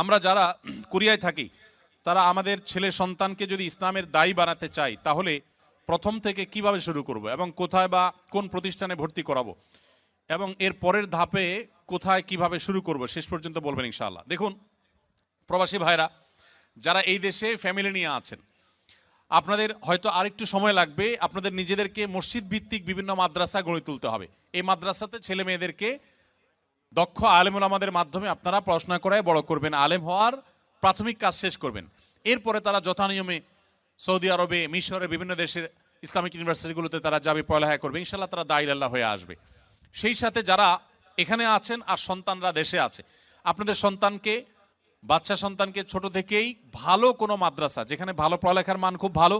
আমরা যারা কোরিয়ায় থাকি, তারা আমাদের ছেলে সন্তানকে যদি ইসলামের দায়ী বানাতে চাই তাহলে প্রথম থেকে কীভাবে শুরু করব এবং কোথায় বা কোন প্রতিষ্ঠানে ভর্তি করাবো? এবং এর পরের ধাপে কোথায় কীভাবে শুরু করব, শেষ পর্যন্ত বলবেন ইনশাআল্লাহ। দেখুন, প্রবাসী ভাইরা, যারা এই দেশে ফ্যামিলি নিয়ে আছেন, আপনাদের হয়তো আরেকটু সময় লাগবে, আপনাদের নিজেদেরকে মসজিদ ভিত্তিক বিভিন্ন মাদ্রাসা গড়ে তুলতে হবে। এই মাদ্রাসাতে ছেলে মেয়েদেরকে দক্ষ আলেমুল আমাদের মাধ্যমে আপনারা পড়াশোনা করায় বড় করবেন, আলেম হওয়ার প্রাথমিক কাজ শেষ করবেন। এরপরে তারা যথানিয়মে সৌদি আরবে, মিশরে, বিভিন্ন দেশের ইসলামিক ইউনিভার্সিটিগুলোতে তারা যাবে পড়ালেখা করবে। ইনশাল্লাহ তারা দাইলাল্লাহ হয়ে আসবে। সেই সাথে যারা এখানে আছেন আর সন্তানরা দেশে আছে, আপনাদের সন্তানকে, বাচ্চা সন্তানকে ছোট থেকেই ভালো কোনো মাদ্রাসা, যেখানে ভালো পড়ালেখার মান খুব ভালো,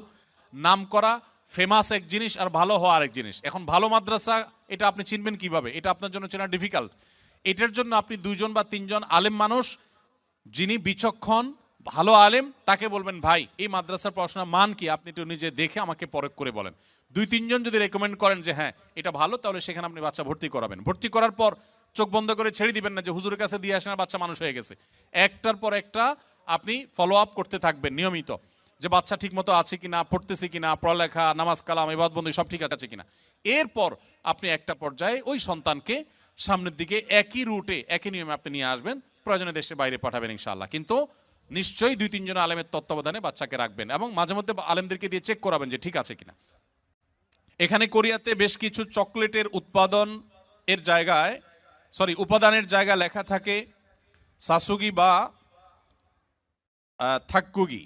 নাম করা ফেমাস এক জিনিস আর ভালো হওয়া আরেক জিনিস। এখন ভালো মাদ্রাসা, এটা আপনি চিনবেন কীভাবে? এটা আপনার জন্য চেনা ডিফিকাল্ট এটার জন্য আপনি দুজন বা তিনজন আলেম মানুষ, যিনি বিচক্ষণ, ভালো আলেম, তাকে বলবেন, ভাই, এই মাদ্রাসার পড়াশোনার মান কি? আপনি একটু নিজে দেখে আমাকে পরখ করে বলেন। দুই, তিনজন যদি রেকমেন্ড করেন যে হ্যাঁ এটা ভালো, তাহলে সেখানে আপনি বাচ্চা ভর্তি করাবেন। ভর্তি করার পর চোখ বন্ধ করে ছেড়ে দিবেন না যে, হুজুরের কাছে দিয়ে আসেন বাচ্চা মানুষ হয়ে গেছে। একটার পর একটা আপনি ফলো আপ করতে থাকবেন নিয়মিত, যে, বাচ্চা ঠিক মতো আছে কিনা, পড়তেছে কিনা, পড়ালেখা, নামাজ কালাম এবাদ বন্ধু সব ঠিক আছে কিনা? এরপর আপনি একটা পর্যায়ে ওই সন্তানকে সামনের দিকে একই রুটে একই নিয়মে আপনি নিয়ে আসবেন প্রয়োজনে দেশের বাইরে পাঠাবেন ইনশাআল্লাহ। কিন্তু নিশ্চয়ই দুই তিনজন আলেমের তত্ত্বাবধানে বাচ্চাকে রাখবেন এবং মাঝে মধ্যে আলেমদেরকে দিয়ে চেক করাবেন যে ঠিক আছে কিনা। এখানে কোরিয়াতে বেশ কিছু চকলেটের উৎপাদন এর জায়গায় সরি উপাদানের জায়গা লেখা থাকে সাসুগি বা আহ, থাক্কুগি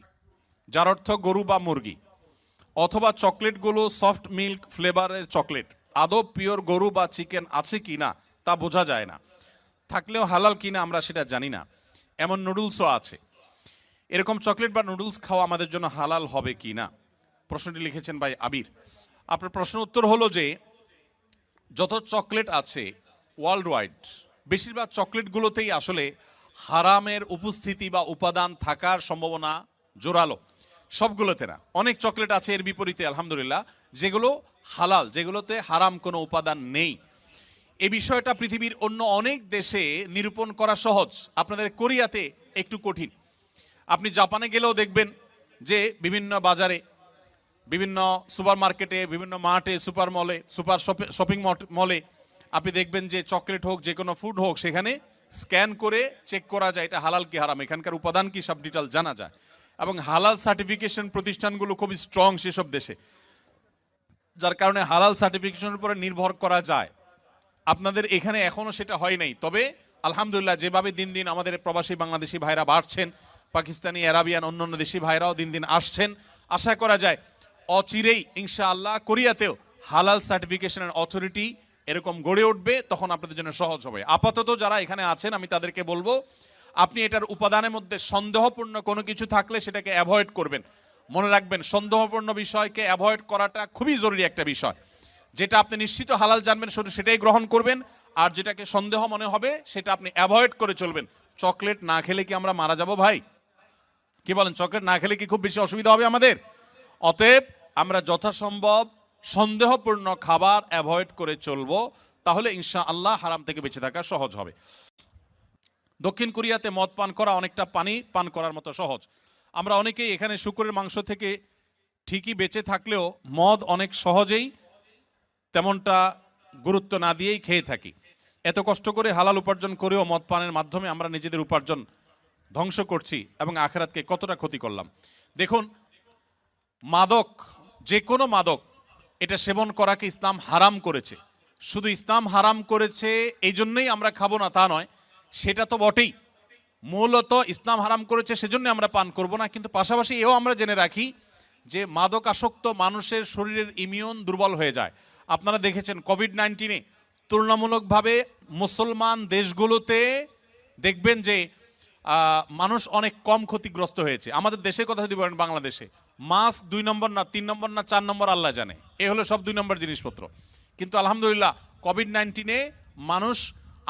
যার অর্থ গরু বা মুরগি অথবা চকলেটগুলো সফট মিল্ক ফ্লেভারের চকলেট। আদৌ পিওর গরু বা চিকেন আছে কি না তা বোঝা যায় না। থাকলেও হালাল কিনা আমরা সেটা জানি না। এমন নুডলসও আছে। এরকম চকলেট বা নুডলস খাওয়া আমাদের জন্য হালাল হবে কি না প্রশ্নটি লিখেছেন ভাই আবির। আপনার প্রশ্ন উত্তর হলো যে, যত চকলেট আছে ওয়ার্ল্ড ওয়াইড বেশিরভাগ চকলেটগুলোতেই আসলে হারামের উপস্থিতি বা উপাদান থাকার সম্ভাবনা জোরালো। সবগুলোতে না। অনেক চকলেট আছে এর বিপরীতে, আলহামদুলিল্লাহ। যেগুলো হালাল, যেগুলোতে হারাম কোনো উপাদান নেই। এই বিষয়টা পৃথিবীর অন্য অনেক দেশে নিরূপণ করা সহজ। আপনাদের কোরিয়াতে একটু কঠিন। আপনি জাপানে গেলেও দেখবেন যে বিভিন্ন বাজারে, বিভিন্ন সুপার মার্কেটে বিভিন্ন মার্টে, সুপার মলে, সুপার শপিং মলে আপনি দেখবেন যে চকলেট হোক, যে কোনো ফুড হোক, সেখানে স্ক্যান করে চেক করা যায় এটা হালাল কি হারাম, এখানকার উপাদান কি সব ডিটেল জানা যায়। এবং হালাল সার্টিফিকেশন প্রতিষ্ঠানগুলো খুবই স্ট্রং সেসব দেশে। যার কারণে হালাল সার্টিফিকেশনের উপরে নির্ভর করা যায়। আপনাদের এখানে এখনও সেটা হয় নাই। তবে আলহামদুলিল্লাহ, যেভাবে দিন দিন আমাদের প্রবাসী বাংলাদেশি ভাইরা বাড়ছেন, পাকিস্তানি, আরাবিয়ান, অন্যান্য দেশি ভাইরাও দিন দিন আসছেন, আশা করা যায় অচিরেই ইনশাআল্লাহ কোরিয়াতেও হালাল সার্টিফিকেশনের অথরিটি এরকম গড়ে উঠবে, তখন আপনাদের জন্য সহজ হবে। আপাতত যারা এখানে আছেন, আমি তাদেরকে বলব, আপনি এটার উপাদানের মধ্যে সন্দেহপূর্ণ কোনো কিছু থাকলে সেটাকে অ্যাভয়েড করবেন। মনে রাখবেন, সন্দেহপূর্ণ বিষয়কে অ্যাভয়েড করাটা খুবই জরুরি একটা বিষয়। যেটা আপনি নিশ্চিত হালাল জানবেন, শুধু সেটাই গ্রহণ করবেন। আর যেটাকে সন্দেহ মনে হবে, সেটা আপনি অ্যাভয়েড করে চলবেন। চকলেট না খেলে কি আমরা মারা যাব ভাই? কি বলেন, চকলেট না খেলে কি খুব বেশি অসুবিধা হবে আমাদের? অতএব আমরা যথাসম্ভব সন্দেহপূর্ণ খাবার অ্যাভয়েড করে চলবো, তাহলে ইনশা আল্লাহ হারাম থেকে বেঁচে থাকা সহজ হবে। দক্ষিণ কোরিয়াতে মদ পান করা অনেকটা পানি, পান করার মতো সহজ। আমরা অনেকেই এখানে শুকুরের মাংস থেকে ঠিকই বেঁচে থাকলেও মদ অনেক সহজেই তেমনটা গুরুত্ব না দিয়েই খেয়ে থাকি। এত কষ্ট করে হালাল উপার্জন করেও মদ পানের মাধ্যমে আমরা নিজেদের উপার্জন ধ্বংস করছি এবং আখেরাতকে কতটা ক্ষতি করলাম। দেখুন, মাদক যে কোনো মাদক, এটা সেবন করাকে ইসলাম হারাম করেছে। শুধু ইসলাম হারাম করেছে, এই জন্যই আমরা খাব না তা নয়, সেটা তো বটেই। মূলত ইসলাম হারাম করেছে সেজন্য আমরা পান করব না, কিন্তু পাশাপাশি এও আমরা জেনে রাখি যে মাদক আসক্ত মানুষের শরীরের ইমিউন দুর্বল হয়ে যায়। আপনারা দেখেছেন কোভিড নাইন্টিনে তুলনামূলকভাবে মুসলমান দেশগুলোতে দেখবেন যে মানুষ অনেক কম ক্ষতিগ্রস্ত হয়েছে। আমাদের দেশের কথা যদি বলেন বাংলাদেশে, মাস্ক দুই নম্বর না, তিন নম্বর না, চার নম্বর আল্লাহ জানে। এ হলো সব দুই নম্বর জিনিসপত্র। কিন্তু আলহামদুলিল্লাহ কোভিড নাইন্টিনে মানুষ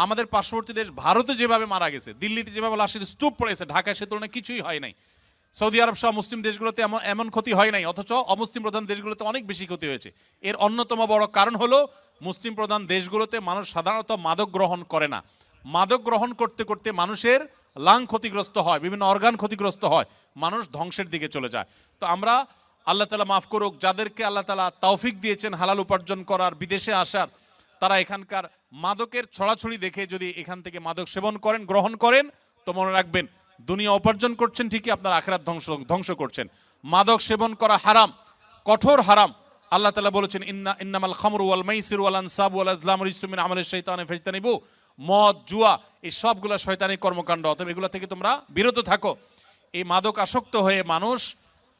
আমাদের পার্শ্ববর্তী দেশ ভারতে যেভাবে মারা গেছে, দিল্লিতে যেভাবে লাশের স্তূপ পড়েছে ঢাকায় সে তুলনায় কিছুই হয় নাই। সৌদি আরব সহ মুসলিম দেশগুলোতে এমন এমন ক্ষতি হয় নাই, অথচ অমুসলিম প্রধান দেশগুলোতে অনেক বেশি ক্ষতি হয়েছে। এর অন্যতম বড় কারণ হলো, মুসলিম প্রধান দেশগুলোতে মানুষ সাধারণত মাদক গ্রহণ করে না। মাদক গ্রহণ করতে করতে মানুষের লাং ক্ষতিগ্রস্ত হয়, বিভিন্ন অর্গান ক্ষতিগ্রস্ত হয়, মানুষ ধ্বংসের দিকে চলে যায়। তো আমরা আল্লাহ তালা মাফ করুক, যাদেরকে আল্লাহ তালা তৌফিক দিয়েছেন হালাল উপার্জন করার, বিদেশে আসার, তারা এখানকার মাদকের ছড়াছড়ি দেখে যদি এখান থেকে মাদক সেবন করেন, গ্রহণ করেন, তো মনে রাখবেন দুনিয়া উপার্জন করছেন ঠিকই, আপনার আখেরাত ধ্বংস ধ্বংস করছেন। মাদক সেবন করা হারাম, কঠোর হারাম। আল্লাহ তালা বলেছেন, ইন্না, ইন্নামাল খামর ওয়াল মাইসির ওয়াল আনসাব ওয়াল আজলাম ইসমিন আমলের শৈতানে ফেজতানিবু। মদ, জুয়া, এই সবগুলো শয়তানি কর্মকাণ্ড। অতএব এগুলো থেকে তোমরা বিরত থাকো। এই মাদক আসক্ত হয়ে মানুষ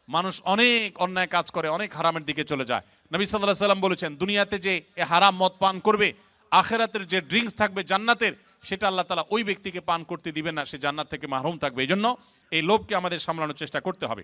মানুষ অনেক অন্যায় কাজ করে, অনেক হারামের দিকে চলে যায়। নবী সাল্লাহ সাল্লাম বলেছেন, দুনিয়াতে যে হারাম মদ পান করবে, আখেরাতের যে ড্রিঙ্কস থাকবে জান্নাতের সেটা আল্লাহ তালা ওই ব্যক্তিকে পান করতে দিবেন না, সে জান্নাত থেকে মাহরুম থাকবে। এই জন্য এই লোভকে আমাদের সামলানোর চেষ্টা করতে হবে।